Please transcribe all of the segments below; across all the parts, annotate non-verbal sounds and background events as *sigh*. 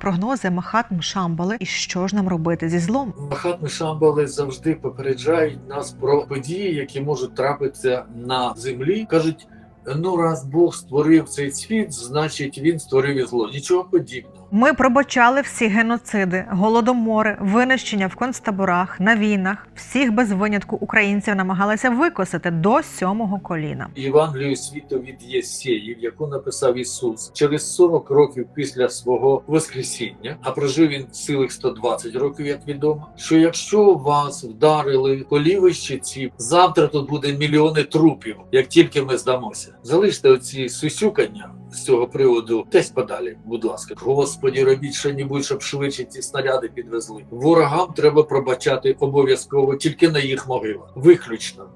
Прогнози Махатм Шамбали і що ж нам робити зі злом? Махатми Шамбали завжди попереджають нас про події, які можуть трапитися на землі. кажуть: ну раз Бог створив цей світ, значить він створив і зло. Нічого подібного. Ми пробачали всі геноциди, голодомори, винищення в концтаборах, на війнах. Всіх без винятку українців намагалися викосити до сьомого коліна. Євангелію світу від Єсеїв, яку написав Ісус через 40 років після свого Воскресіння, а прожив він цілих 120 років, як відомо. Що якщо вас вдарили коліви щиці, завтра тут буде мільйони трупів, як тільки ми здамося. Залиште оці сусюкання з цього приводу десь подалі, будь ласка. Господі, робіть що-небудь, щоб швидше ці снаряди підвезли. Ворогам треба пробачати обов'язково тільки на їх могилах, виключно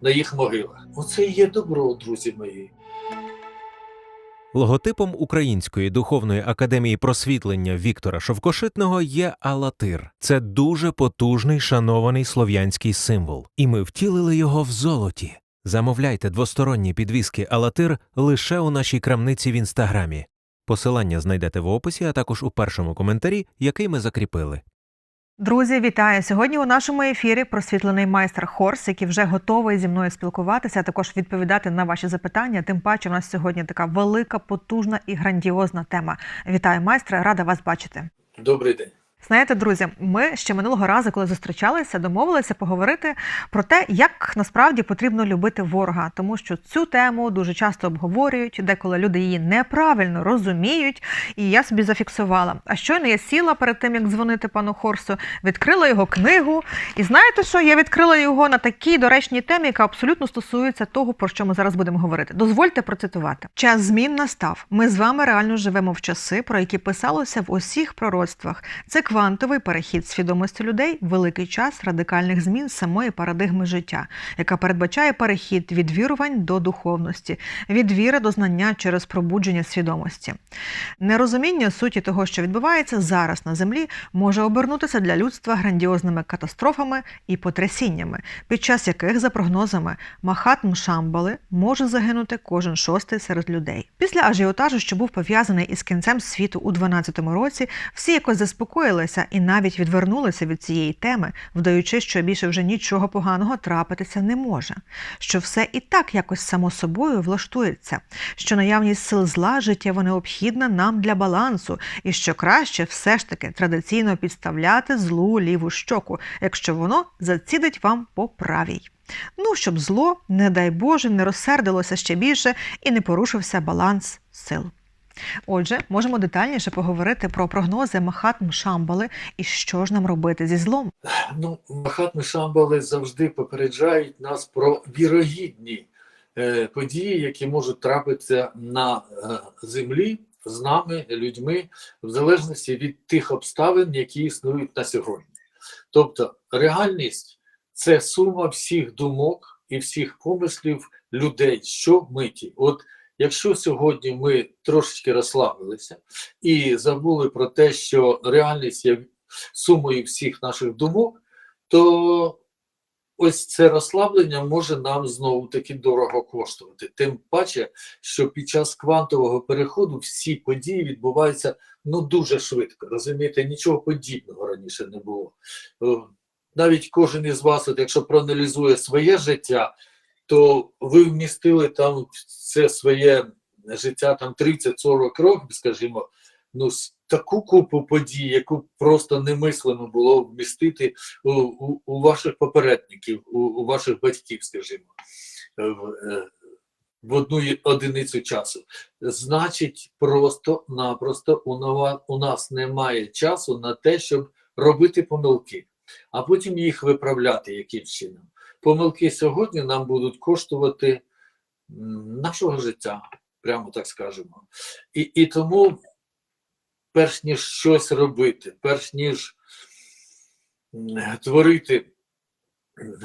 на їх могилах. Оце і є добро, друзі мої. Логотипом Української духовної академії просвітлення Віктора Шовкошитного є Алатир. Це дуже потужний шанований слов'янський символ, і ми втілили його в золоті. Замовляйте двосторонні підвіски Алатир лише у нашій крамниці в інстаграмі. Посилання знайдете в описі, а також у першому коментарі, який ми закріпили. Друзі, вітаю! Сьогодні у нашому ефірі просвітлений майстер Хорс, який вже готовий зі мною спілкуватися, а також відповідати на ваші запитання. Тим паче, у нас сьогодні така велика, потужна і грандіозна тема. Вітаю, майстре, рада вас бачити. Добрий день. Знаєте, друзі, ми ще минулого разу, коли зустрічалися, домовилися поговорити про те, як насправді потрібно любити ворога, тому що цю тему дуже часто обговорюють, деколи люди її неправильно розуміють. І я собі зафіксувала. А щойно я сіла перед тим, як дзвонити пану Хорсу, відкрила його книгу. І знаєте що? Я відкрила його на такій доречній темі, яка абсолютно стосується того, про що ми зараз будемо говорити. Дозвольте процитувати: час змін настав. Ми з вами реально живемо в часи, про які писалося в усіх пророцтвах. Це квантовий перехід свідомості людей, великий час радикальних змін самої парадигми життя, яка передбачає перехід від вірувань до духовності, від віри до знання через пробудження свідомості. Нерозуміння суті того, що відбувається зараз на землі, може обернутися для людства грандіозними катастрофами і потрясіннями, під час яких, за прогнозами Махатм Шамбали, може загинути кожен шостий серед людей. Після ажіотажу, що був пов'язаний із кінцем світу у 12-му році, всі якось заспокоїлися і навіть відвернулися від цієї теми, вдаючи, що більше вже нічого поганого трапитися не може, що все і так якось само собою влаштується, що наявність сил зла життєво необхідна нам для балансу, і що краще все ж таки традиційно підставляти злу ліву щоку, якщо воно зацідить вам по правій. Ну, щоб зло, не дай Боже, не розсердилося ще більше і не порушився баланс сил. Отже, можемо детальніше поговорити про прогнози Махатм Шамбали і що ж нам робити зі злом. Ну, Махатми Шамбали завжди попереджають нас про вірогідні е, події, які можуть трапитися на е, землі з нами, людьми, в залежності від тих обставин, які існують на сьогодні. Тобто, реальність це сума всіх думок і всіх помислів людей, що миті. От якщо сьогодні ми трошечки розслабилися і забули про те, що реальність є сумою всіх наших думок, то ось це розслаблення може нам знову таки дорого коштувати. Тим паче, що під час квантового переходу всі події відбуваються ну дуже швидко. Розумієте, нічого подібного раніше не було. Е, Навіть кожен із вас, от якщо проаналізує своє життя, то ви вмістили там в це своє життя там 30-40 років, скажімо, ну таку купу подій, яку просто немислимо було вмістити у, у, у ваших попередників, у, у ваших батьків, скажімо, е, в, е, в одну одиницю часу. Значить, просто-напросто у, нас немає часу на те, щоб робити помилки, а потім їх виправляти якимсь чином. Помилки сьогодні нам будуть коштувати нашого життя, прямо так скажемо. І, і тому, перш ніж щось робити, перш ніж творити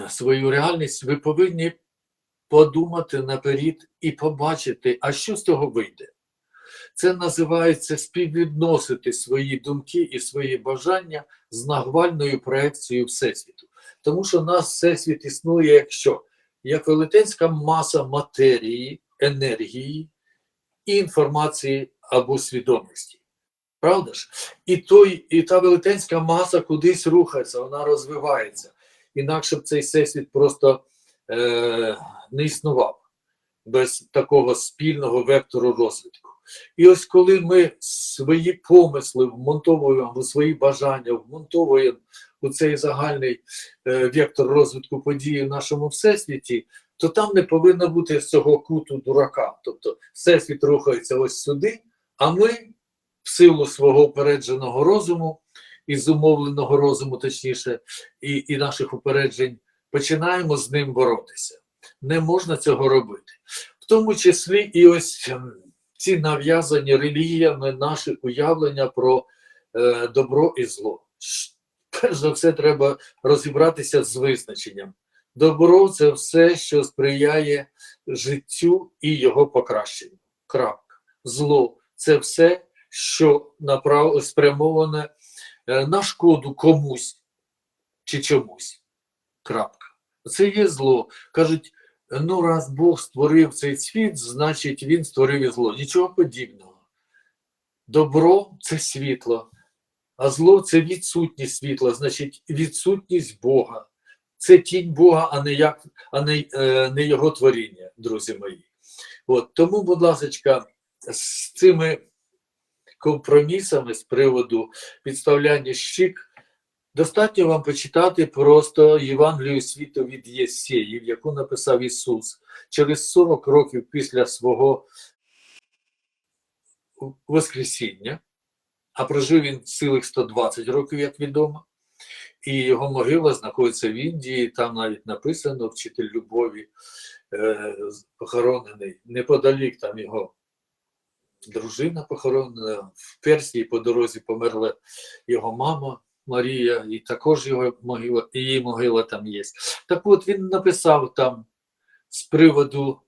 свою реальність, ви повинні подумати наперед і побачити, а що з того вийде. Це називається співвідносити свої думки і свої бажання з нагвальною проекцією Всесвіту. Тому що нас Всесвіт існує як що? Як велетенська маса матерії, енергії і інформації або свідомості. Правда ж? І, той, і та велетенська маса кудись рухається, вона розвивається. Інакше б цей всесвіт просто е, не існував без такого спільного вектору розвитку. І ось коли ми свої помисли вмонтовуємо, свої бажання вмонтовуємо у цей загальний е, вектор розвитку події в нашому всесвіті, то там не повинно бути з цього куту дурака. Тобто всесвіт рухається ось сюди, а ми в силу свого упередженого розуму і зумовленого розуму, точніше, і, і наших упереджень, починаємо з ним боротися. Не можна цього робити. В тому числі і ось ем, ці нав'язані релігіями наші уявлення про е, добро і зло. Перш за все, треба розібратися з визначенням. Добро це все, що сприяє життю і його покращенню. Крапка. Зло це все, що направ... спрямоване е, на шкоду комусь чи чомусь. Крапка. Це є зло. Кажуть, ну раз Бог створив цей світ, значить він створив і зло. Нічого подібного. Добро це світло, а зло це відсутність світла, значить відсутність Бога. Це тінь Бога, а не як, а не, е, не його творіння, друзі мої. От, тому, будь ласка, з цими компромісами з приводу підставляння щік, достатньо вам почитати просто Євангелію світу від Єсеїв, яку написав Ісус через 40 років після свого Воскресіння, а прожив він цілих 120 років, як відомо. І його могила знаходиться в Індії, там навіть написано вчитель любові, е, похоронений. Неподалік там його дружина похоронена, в Персії по дорозі померла його мама Марія, і також його могила, і її могила там є. Так от він написав там з приводу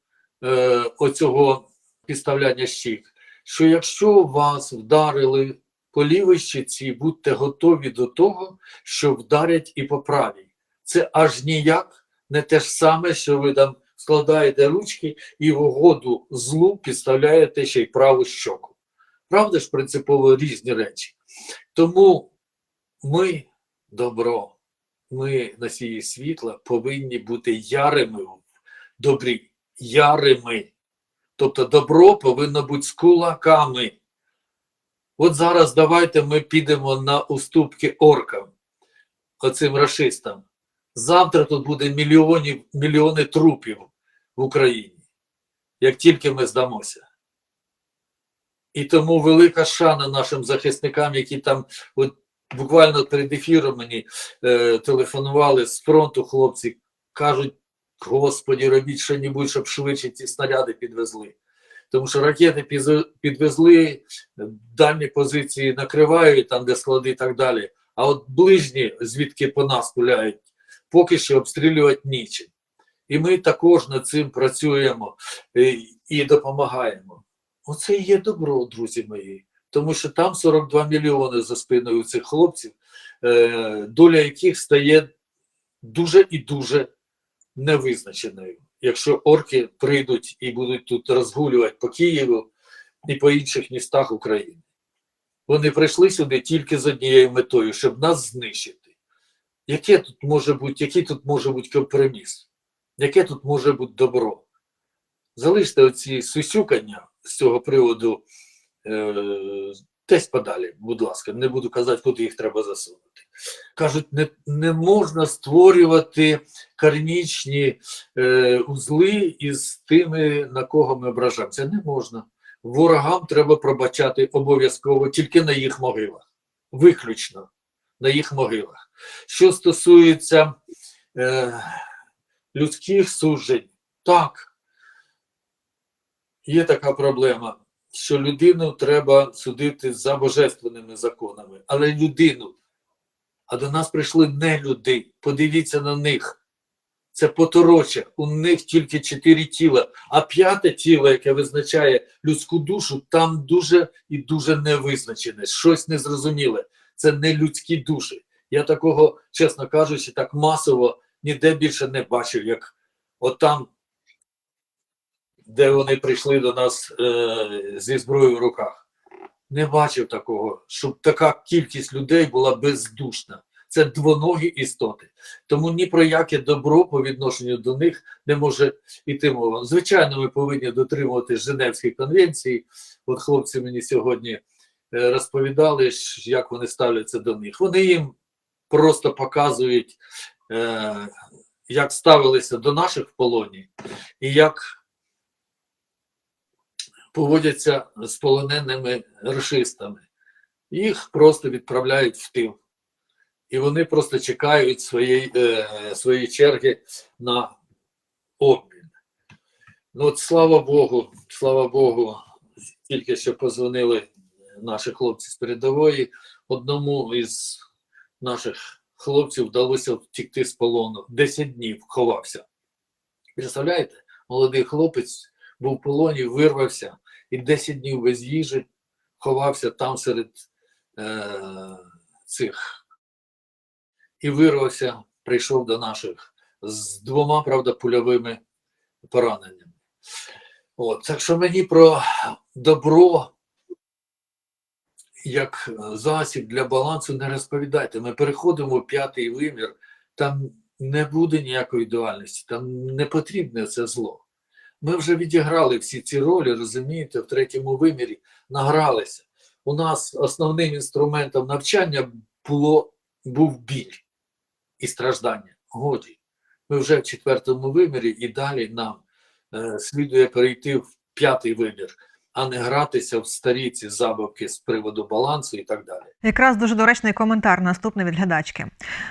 е, оцього підставляння щік, що якщо вас вдарили по лівій щиці, будьте готові до того, що вдарять і по правій. Це аж ніяк не те ж саме, що ви там складаєте ручки і в угоду злу підставляєте ще й праву щоку. Правда ж, принципово різні речі. Тому ми, добро, ми носії світла, повинні бути ярими добрі, ярими. Тобто добро повинно бути з кулаками. От зараз давайте ми підемо на уступки оркам, оцим расистам. Завтра тут буде мільйонів, мільйони трупів в Україні, як тільки ми здамося. І тому велика шана нашим захисникам, які там от буквально перед ефіром мені е, телефонували з фронту хлопці, кажуть, Господі, робіть що-небудь, щоб швидше ці снаряди підвезли. Тому що ракети підвезли, дальні позиції накривають, там, де склади і так далі. А от ближні, звідки по нас пуляють, поки що обстрілювати нічим. І ми також над цим працюємо е, і допомагаємо. Оце і є добро, друзі мої. Тому що там 42 мільйони за спиною цих хлопців, е, доля яких стає дуже і дуже невизначеною. Якщо орки прийдуть і будуть тут розгулювати по Києву і по інших містах України. Вони прийшли сюди тільки з однією метою, щоб нас знищити. Яке тут може бути, який тут може бути компроміс? Яке тут може бути добро? Залиште оці сусюкання з цього приводу е, десь подалі, будь ласка, не буду казати, куди їх треба засунути. Кажуть, не, не можна створювати кармічні е, узли із тими, на кого ми ображаємося. Не можна. Ворогам треба пробачати обов'язково тільки на їх могилах. Виключно на їх могилах. Що стосується е, людських суджень, так, є така проблема, що людину треба судити за божественними законами, але людину. А до нас прийшли не люди. Подивіться на них. Це потороча. У них тільки чотири тіла, а п'яте тіло, яке визначає людську душу, там дуже і дуже невизначене, щось незрозуміле. Це не людські душі. Я такого, чесно кажучи, так масово ніде більше не бачив, як отам, де вони прийшли до нас е, зі зброєю в руках. не бачив такого, щоб така кількість людей була бездушна. Це двоногі істоти. Тому ні про яке добро по відношенню до них не може йти мова. Звичайно, ми повинні дотримувати Женевської конвенції. От хлопці мені сьогодні е, розповідали, як вони ставляться до них. Вони їм просто показують, е, як ставилися до наших в полоні і як поводяться з полоненими рашистами. Їх просто відправляють в тил. І вони просто чекають своєї, е, своєї черги на обмін. Ну, от слава Богу, слава Богу, тільки що позвонили наші хлопці з передової. Одному із наших хлопців вдалося втікти з полону. 10 днів ховався. Представляєте, молодий хлопець був в полоні, вирвався і 10 днів без їжі ховався там серед е, цих. І вирвався, прийшов до наших з двома, правда, польовими пораненнями. От, так що мені про добро як засіб для балансу не розповідайте. Ми переходимо в п'ятий вимір, там не буде ніякої дуальності, там не потрібне це зло. Ми вже відіграли всі ці ролі, розумієте, в третьому вимірі награлися. У нас основним інструментом навчання було, був біль і страждання. Годі. Ми вже в четвертому вимірі і далі нам е, слідує перейти в п'ятий вимір, а не гратися в старі ці забавки з приводу балансу і так далі. Якраз дуже доречний коментар наступний від глядачки.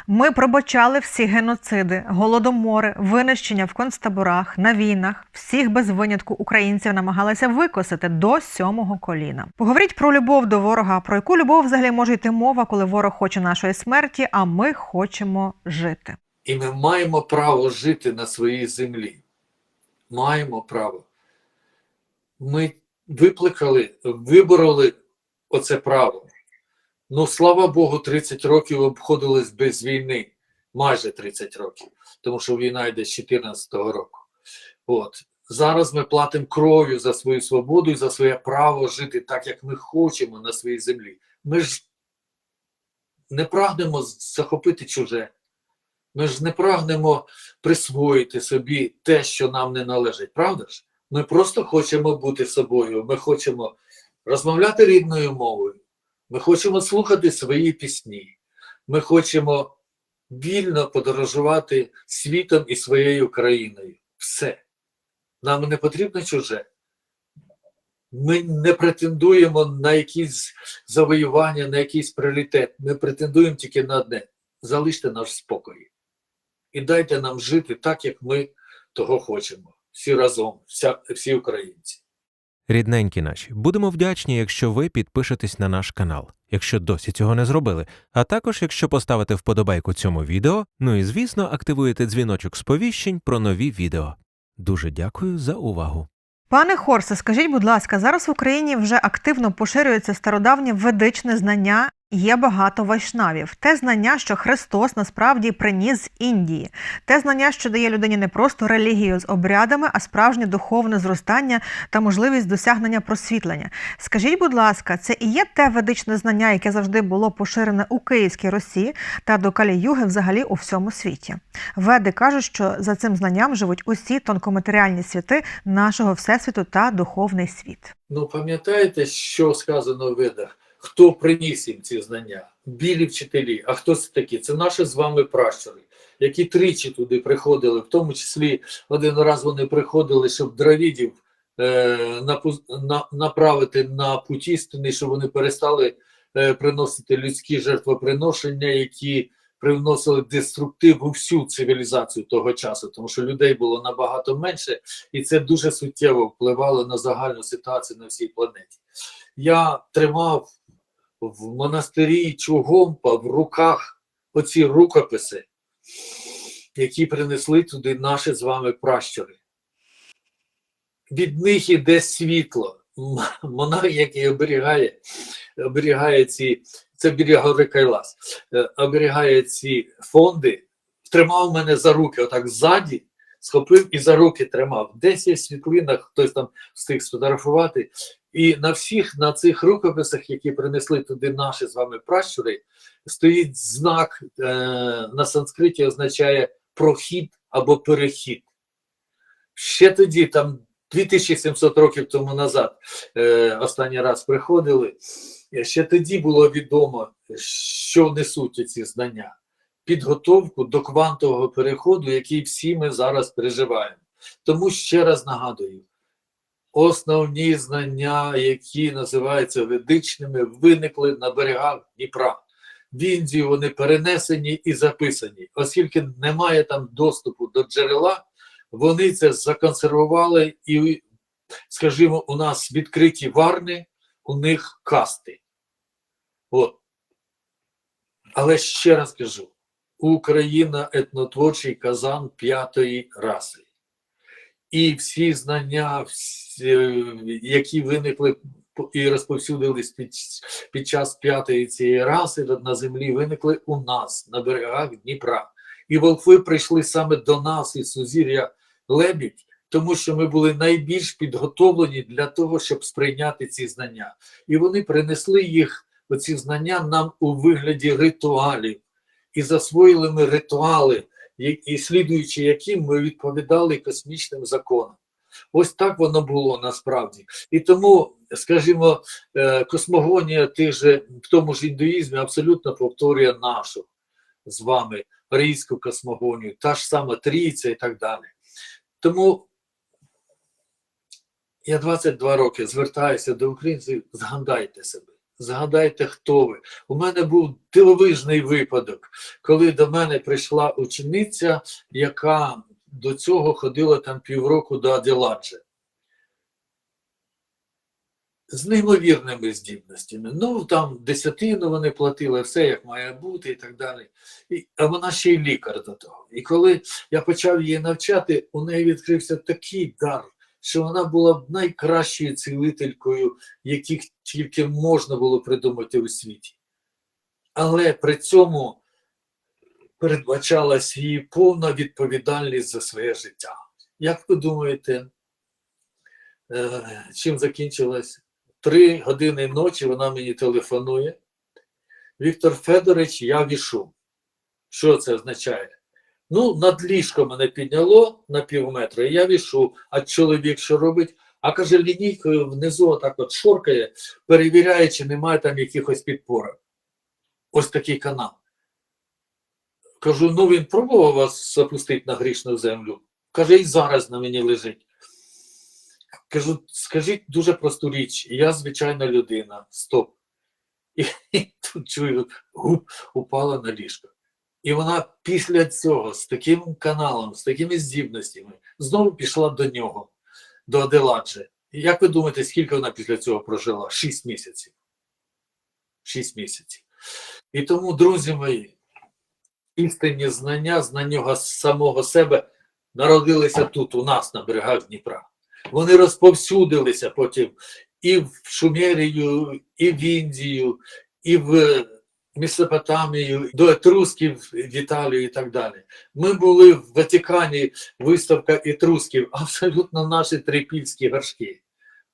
Ми пробачали всі геноциди, голодомори, винищення в концтаборах, на війнах. Всіх без винятку українців намагалися викосити до сьомого коліна. Поговоріть про любов до ворога. Про яку любов взагалі може йти мова, коли ворог хоче нашої смерті, а ми хочемо жити. І ми маємо право жити на своїй землі. Маємо право. Ми викликали, вибороли оце право. Ну, слава Богу, 30 років обходились без війни. Майже 30 років, тому що війна йде з 14-го року. От. Зараз ми платимо кров'ю за свою свободу і за своє право жити так, як ми хочемо на своїй землі. Ми ж не прагнемо захопити чуже. Ми ж не прагнемо присвоїти собі те, що нам не належить, правда ж? Ми просто хочемо бути собою. Ми хочемо розмовляти рідною мовою. Ми хочемо слухати свої пісні. Ми хочемо вільно подорожувати світом і своєю країною. Все. Нам не потрібно чуже. Ми не претендуємо на якісь завоювання, на якийсь пріоритет. Ми претендуємо тільки на одне: залиште наш спокій. І дайте нам жити так, як ми того хочемо. Всі разом, вся, всі українці. Рідненькі наші, будемо вдячні, якщо ви підпишетесь на наш канал, якщо досі цього не зробили, а також якщо поставите вподобайку цьому відео, ну і звісно активуєте дзвіночок сповіщень про нові відео. Дуже дякую за увагу. Пане Хорсе, скажіть, будь ласка, зараз в Україні вже активно поширюється стародавнє ведичне знання. Є багато вайшнавів. Те знання, що Христос насправді приніс з Індії, те знання, що дає людині не просто релігію з обрядами, а справжнє духовне зростання та можливість досягнення просвітлення. Скажіть, будь ласка, це і є те ведичне знання, яке завжди було поширене у Київській Росії та до Калі-Юги взагалі у всьому світі. Веди кажуть, що за цим знанням живуть усі тонкоматеріальні світи нашого всесвіту та духовний світ. Ну, пам'ятаєте, що сказано в ведах? Хто приніс їм ці знання? Білі вчителі. А хто це такі? Це наші з вами пращури, які тричі туди приходили, в тому числі один раз вони приходили, щоб дравідів е, направити на путь істини, щоб вони перестали е, приносити людські жертвоприношення, які привносили деструктив у всю цивілізацію того часу, тому що людей було набагато менше, і це дуже суттєво впливало на загальну ситуацію на всій планеті. Я тримав в монастирі Чугомпа в руках оці рукописи, які принесли туди наші з вами пращури. Від них іде світло. Монах, який оберігає, оберігає ці, це біля гори Кайлас, е, оберігає ці фонди, тримав мене за руки, отак ззаді, схопив і за руки тримав. Десь є світлина, хтось там встиг сфотографувати. І на всіх на цих рукописах, які принесли туди наші з вами пращури, стоїть знак е, на санскриті, означає прохід або перехід. Ще тоді, там 2700 років тому назад, е, останній раз приходили, е, ще тоді було відомо, що несуть ці знання. Підготовку до квантового переходу, який всі ми зараз переживаємо. Тому ще раз нагадую: основні знання, які називаються ведичними, виникли на берегах Дніпра. В Індію вони перенесені і записані. Оскільки немає там доступу до джерела, вони це законсервували і, скажімо, у нас відкриті варни, у них касти. От. Але ще раз кажу: Україна етнотворчий казан п'ятої раси. І всі знання, всі, які виникли і розповсюдились під, під час п'ятої цієї раси на землі, виникли у нас на берегах Дніпра. І волхви прийшли саме до нас із сузір'я Лебідь, тому що ми були найбільш підготовлені для того, щоб сприйняти ці знання. І вони принесли їх, оці знання, нам у вигляді ритуалів. І засвоїли ми ритуали, і, слідуючи яким ми відповідали космічним законам. Ось так воно було насправді. І тому, скажімо, е, космогонія тих же, в тому ж індуїзмі абсолютно повторює нашу з вами арійську космогонію, та ж сама трійця і так далі. Тому я 22 роки звертаюся до українців, згадайте себе, згадайте, хто ви. У мене був дивовижний випадок, коли до мене прийшла учениця, яка до цього ходила там півроку до Аделаджа. З неймовірними здібностями. Ну, там десятину вони платили, все як має бути і так далі. І, а вона ще й лікар до того. І коли я почав її навчати, у неї відкрився такий дар, що вона була б найкращою цілителькою, яких тільки можна було придумати у світі. Але при цьому передбачалась її повна відповідальність за своє життя. Як ви думаєте, е, чим закінчилось? Три години ночі вона мені телефонує. Віктор Федорович, я вішу. Що це означає? Ну, над ліжко мене підняло на пів метра, і я вішу. А чоловік що робить? А каже, лінійкою внизу отак от шоркає, перевіряє, чи немає там якихось підпорок. Ось такий канал. Кажу, ну він пробував вас запустити на грішну землю. Каже, і зараз на мені лежить. Кажу, скажіть дуже просту річ, я звичайна людина, стоп. І, і тут чую, гуп, упала на ліжко. І вона після цього з таким каналом, з такими здібностями, знову пішла до нього, до Аделаджи. Як ви думаєте, скільки вона після цього прожила? Шість місяців. Шість місяців. І тому, друзі мої, істинні знання, знання самого себе народилися тут, у нас, на берегах Дніпра. Вони розповсюдилися потім і в Шумерію, і в Індію, і в Месопотамію, до етрусків в Італію і так далі. Ми були в Ватикані, виставка етрусків, *laughs* абсолютно наші трипільські горшки,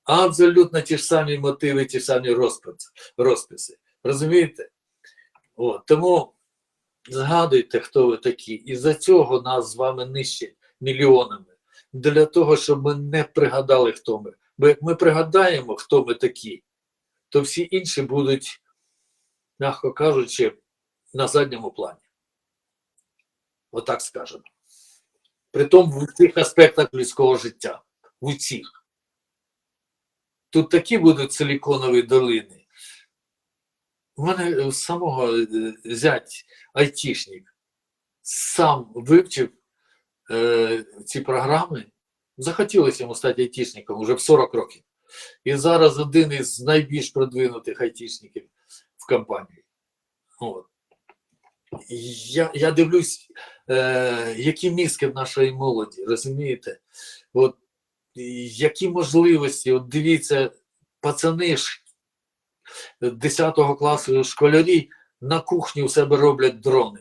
абсолютно ті ж самі мотиви, ті ж самі розписи. розписи. Розумієте? От, тому згадуйте, хто ви такі. І за цього нас з вами нищать мільйонами. Для того, щоб ми не пригадали, хто ми. Бо як ми пригадаємо, хто ми такі, то всі інші будуть, м'яко кажучи, на задньому плані. Отак скажемо. Притом в усіх аспектах людського життя. В усіх. Тут такі будуть силіконові долини. У мене самого е, зять айтішник сам вивчив е, ці програми. Захотілося йому стати айтішником уже в 40 років. І зараз один із найбільш продвинутих айтішників в компанії. От. Я, я дивлюсь, е, які мізки в нашої молоді, розумієте? От, які можливості, от дивіться, пацани ж 10 класу школярі на кухні у себе роблять дрони.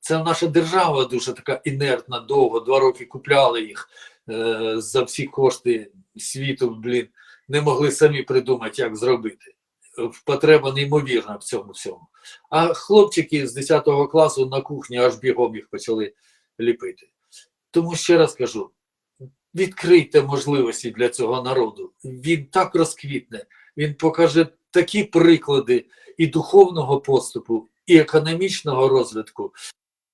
Це наша держава дуже така інертна, довго, два роки купляли їх е, за всі кошти світу, блін. не могли самі придумати, як зробити. Потреба неймовірна в цьому всьому. А хлопчики з 10 класу на кухні аж бігом їх почали ліпити. Тому ще раз кажу: відкрийте можливості для цього народу. Він так розквітне, він покаже такі приклади і духовного поступу, і економічного розвитку,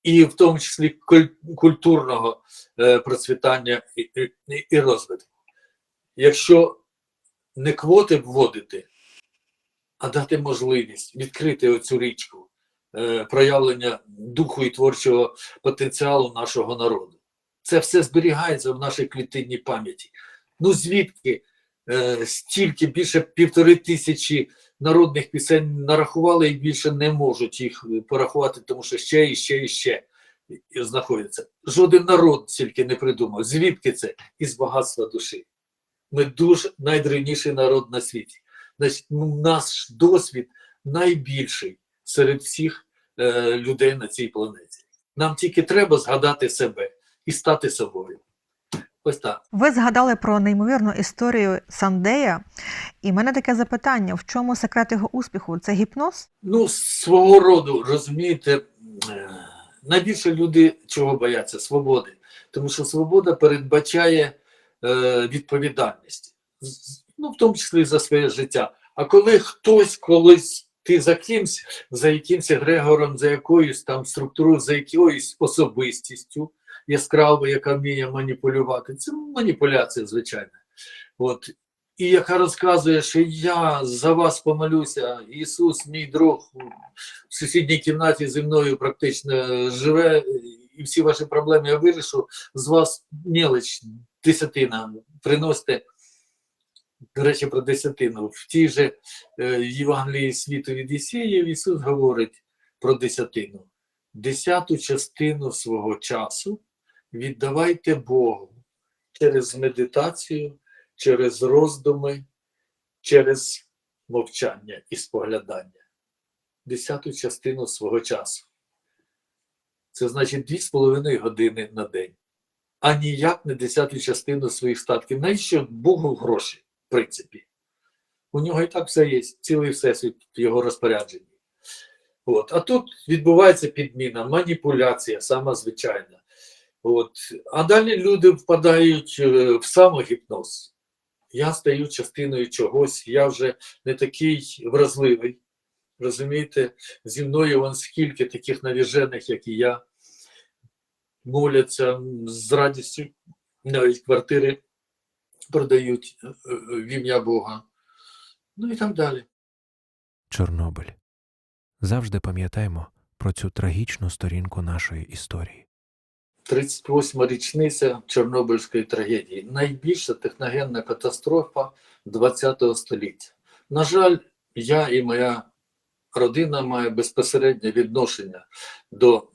і в тому числі культурного е, процвітання і, розвитку. Якщо не квоти вводити, а дати можливість відкрити оцю річку е, проявлення духу і творчого потенціалу нашого народу. Це все зберігається в нашій клітинній пам'яті. Ну звідки е, стільки більше півтори тисячі народних пісень нарахували і більше не можуть їх е, порахувати, тому що ще і ще і ще знаходяться. Жоден народ тільки не придумав. Звідки це? Із багатства душі. Ми дуже найдревніший народ на світі. Значить, ну, наш досвід найбільший серед всіх е, людей на цій планеті. Нам тільки треба згадати себе і стати собою. Ось так. Ви згадали про неймовірну історію Сандея, і в мене таке запитання: в чому секрет його успіху? Це гіпноз? Ну, свого роду, розумієте, е, найбільше люди чого бояться? Свободи. Тому що свобода передбачає е, відповідальність, ну, в тому числі за своє життя. А коли хтось колись ти за кимсь, за якимсь егрегором, за якоюсь там структурою, за якоюсь особистістю яскравою, яка вміє маніпулювати, це маніпуляція, звичайно. От. І яка розказує, що я за вас помолюся, Ісус, мій друг, в сусідній кімнаті зі мною практично живе, і всі ваші проблеми я вирішу. З вас мелоч, десятина приносите. До речі, про десятину. В тій же е, Євангелії світу від Ісеїв Ісус говорить про десятину. Десяту частину свого часу віддавайте Богу через медитацію, через роздуми, через мовчання і споглядання. Десяту частину свого часу. Це значить 2,5 години на день. А ніяк не десяту частину своїх статків. Навіщо Богу гроші, принципі? У нього і так все є, цілий всесвіт в його розпорядженні. От. А тут відбувається підміна, маніпуляція, сама звичайна. От. А далі люди впадають е, в самогіпноз. Я стаю частиною чогось, я вже не такий вразливий. Розумієте, зі мною вон скільки таких навіжених, як і я, моляться з радістю, навіть квартири продають е, е, в ім'я Бога. Ну і так далі. Чорнобиль. Завжди пам'ятаймо про цю трагічну сторінку нашої історії. 38 річниця Чорнобильської трагедії. Найбільша техногенна катастрофа ХХ століття. На жаль, я і моя родина має безпосереднє відношення до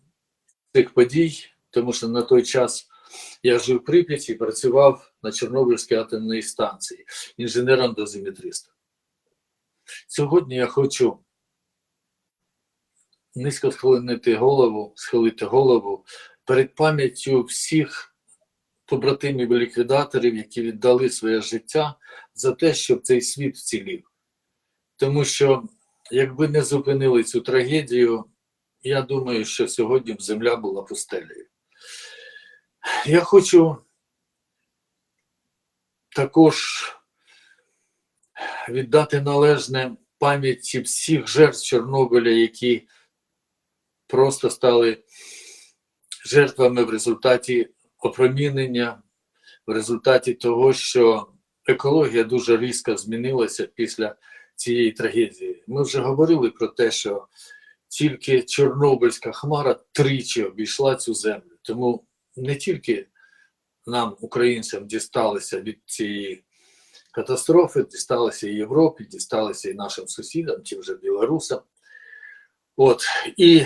цих подій, тому що на той час я жив в Прип'яті і працював на Чорнобильській атомній станції інженером-дозиметристом. Сьогодні я хочу низько схилити голову, схилити голову перед пам'яттю всіх побратимів і ліквідаторів, які віддали своє життя за те, щоб цей світ вцілів. Тому що, якби не зупинили цю трагедію, я думаю, що сьогодні б земля була пустелею. Я хочу також віддати належне пам'яті всіх жертв Чорнобиля, які просто стали жертвами в результаті опромінення, в результаті того, що екологія дуже різко змінилася після цієї трагедії. Ми вже говорили про те, що тільки Чорнобильська хмара тричі обійшла цю землю. Тому не тільки нам, українцям, дісталося від цієї катастрофи, дісталося і Європі, дісталося і нашим сусідам, чи вже білорусам. От і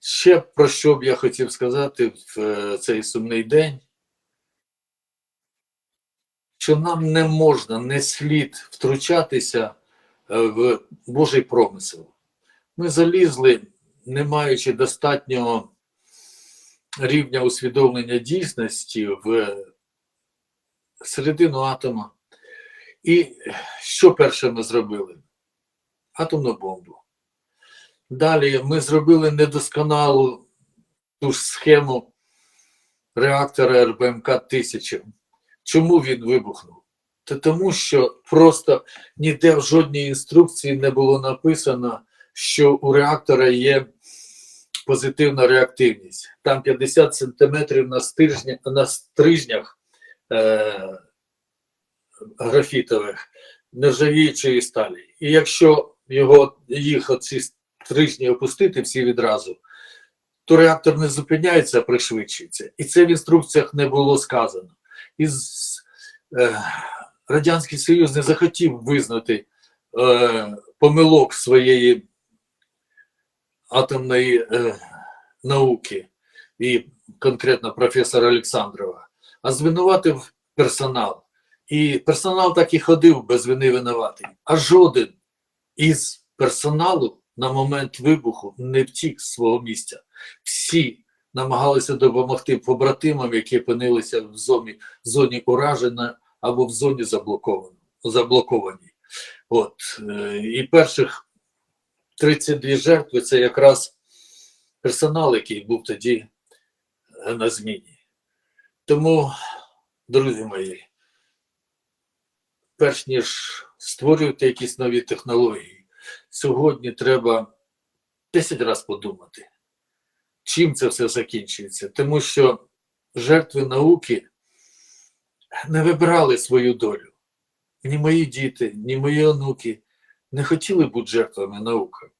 ще про що б я хотів сказати в е, цей сумний день, що нам не можна, не слід втручатися е, в Божий промисел. Ми залізли, не маючи достатнього рівня усвідомлення дійсності в середину атома. І що перше ми зробили? Атомну бомбу. Далі ми зробили недосконалу ту ж схему реактора РБМК 1000. Чому він вибухнув? Та тому, що просто ніде в жодній інструкції не було написано, що у реактора є позитивна реактивність. Там 50 сантиметрів на, стержня, на стрижнях е, графітових нержавіючої сталі. І якщо його, їх оці стрижні опустити всі відразу, то реактор не зупиняється, а пришвидшується. І це в інструкціях не було сказано. І е, Радянський Союз не захотів визнати е, помилок своєї атомної е, науки і конкретно професора Олександрова, а звинуватив персонал. І персонал так і ходив без вини винуватий. А жоден із персоналу на момент вибуху не втік з свого місця. Всі намагалися допомогти побратимам, які опинилися в зоні, зоні ураження або в зоні заблокованій. От. е, І перших 32 жертви це якраз персонал, який був тоді е, на зміні. Тому, друзі мої, перш ніж створювати якісь нові технології, сьогодні треба 10 разів подумати, чим це все закінчується. Тому що жертви науки не вибирали свою долю. Ні мої діти, ні мої онуки не хотіли бути жертвами науки.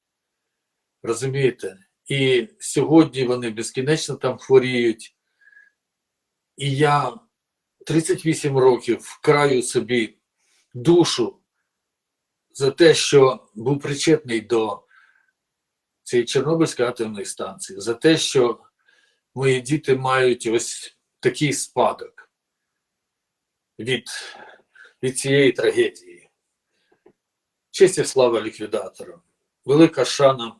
Розумієте? І сьогодні вони безкінечно там хворіють. І я 38 років вкраю собі душу за те, що був причетний до цієї Чорнобильської атомної станції, за те, що мої діти мають ось такий спадок від, від цієї трагедії. Честь і слава ліквідаторам, велика шана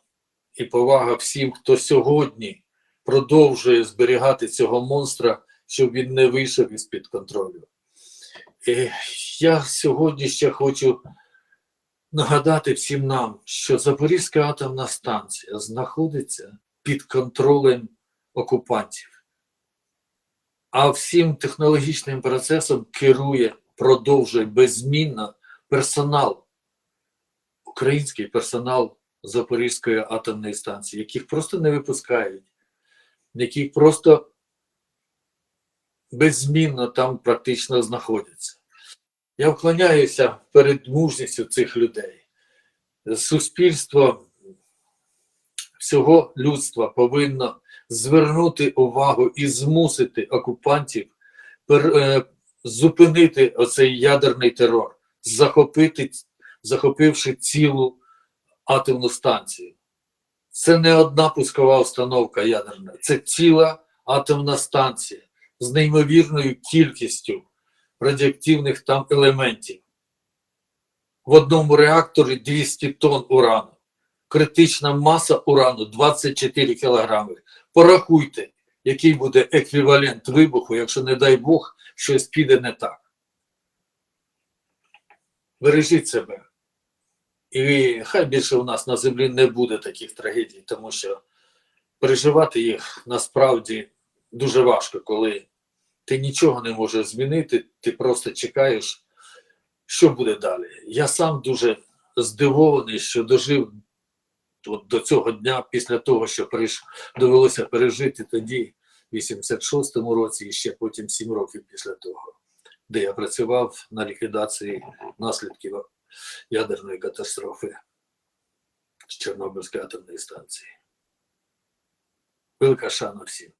і повага всім, хто сьогодні продовжує зберігати цього монстра, щоб він не вийшов із-під контролю. І я сьогодні ще хочу нагадати всім нам, що Запорізька атомна станція знаходиться під контролем окупантів, а всім технологічним процесом керує, продовжує беззмінно персонал, український персонал Запорізької атомної станції, яких просто не випускають, яких просто беззмінно там практично знаходяться. Я вклоняюся перед мужністю цих людей. Суспільство всього людства повинно звернути увагу і змусити окупантів е, зупинити оцей ядерний терор, захопити, захопивши цілу атомну станцію. Це не одна пускова установка ядерна, це ціла атомна станція з неймовірною кількістю радіоактивних там елементів. В одному реакторі 200 тонн урану. Критична маса урану 24 кілограми. Порахуйте, який буде еквівалент вибуху, якщо, не дай Бог, щось піде не так. Бережіть себе. І хай більше у нас на землі не буде таких трагедій, тому що переживати їх насправді дуже важко, коли ти нічого не можеш змінити, ти просто чекаєш, що буде далі. Я сам дуже здивований, що дожив от до цього дня після того, що довелося пережити тоді, в 86-му році, і ще потім 7 років після того, де я працював на ліквідації наслідків ядерної катастрофи з Чорнобильської атомної станції. Велика шана всім.